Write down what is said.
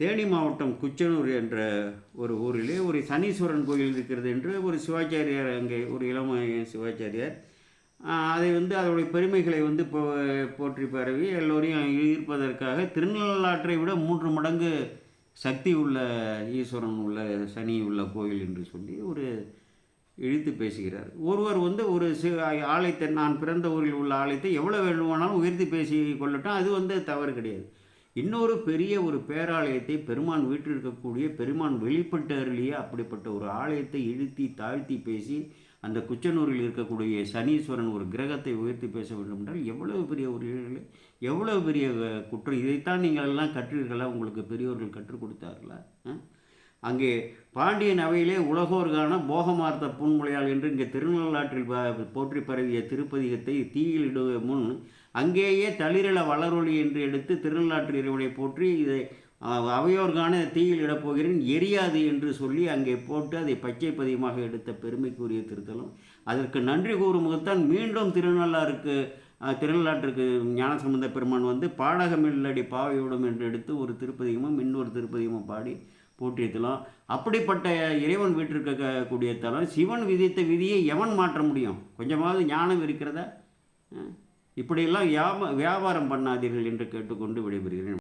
தேனி மாவட்டம் குச்சனூர் என்ற ஒரு ஊரிலே ஒரு சனீஸ்வரன் கோயில் இருக்கிறது என்று ஒரு சிவாச்சாரியார் அங்கே ஒரு இளம சிவாச்சாரியார் அதை வந்து அதனுடைய பெருமைகளை வந்து போ போற்றி பரவி எல்லோரையும் ஈர்ப்பதற்காக திருநள்ளாற்றை விட மூன்று மடங்கு சக்தி உள்ள ஈஸ்வரன் உள்ள சனி உள்ள கோயில் என்று சொல்லி ஒரு இழுத்து பேசுகிறார். ஒருவர் வந்து ஒரு சி ஆலயத்தை நான் பிறந்த ஊரில் உள்ள ஆலயத்தை எவ்வளோ வேண்டுமானாலும் உயர்த்தி பேசி கொள்ளட்டும் அது வந்து தவறு கிடையாது. இன்னொரு பெரிய ஒரு பேராலயத்தை பெருமான் வீட்டில் இருக்கக்கூடிய பெருமான் வெளிப்பட்டவர்களையே அப்படிப்பட்ட ஒரு ஆலயத்தை இழுத்தி தாழ்த்தி பேசி அந்த குச்சனூரில் இருக்கக்கூடிய சனீஸ்வரன் ஒரு கிரகத்தை உயர்த்தி பேச வேண்டும் என்றால் எவ்வளவு பெரிய ஒரு இழு- எவ்வளவு பெரிய குற்றம். இதைத்தான் நீங்கள் எல்லாம் கற்றீர்களா? உங்களுக்கு பெரியோர்கள் கற்றுக் கொடுத்தார்களா? அங்கே பாண்டியன் அவையிலே உலகோர்கான போகமார்த்த புன்முளையால் என்று இங்கே திருநள்ளாற்றில் போற்றி பரவிய திருப்பதிகத்தை தீயிலிடுவ முன் அங்கேயே தளிரில வளரொளி என்று எடுத்து திருநள்ளாற்று இறைவனை போற்றி இதை அவையோர்கான தீயில் இடப்போகிறேன் எரியாது என்று சொல்லி அங்கே போட்டு அதை பச்சை பதியமாக எடுத்த பெருமைக்குரிய திருத்தலம். அதற்கு நன்றி கூறும் முகத்தான் மீண்டும் திருநள்ளாருக்கு திருநள்ளாற்றுக்கு ஞானசம்பந்த பெருமான் வந்து பாடகமில்லடி பாவையோடும் என்று எடுத்து ஒரு திருப்பதியமும் இன்னொரு திருப்பதியமும் பாடி போற்றியத்தலாம் அப்படிப்பட்ட இறைவன் வீட்டிற்கக்கூடிய தலம் சிவன் விதித்த விதியை எவன் மாற்ற முடியும்? கொஞ்சமாவது ஞானம் இருக்கிறதா? இப்படியெல்லாம் வியாபாரம் பண்ணாதீர்கள் என்று கேட்டுக்கொண்டு விடைபெறுகிறேன்.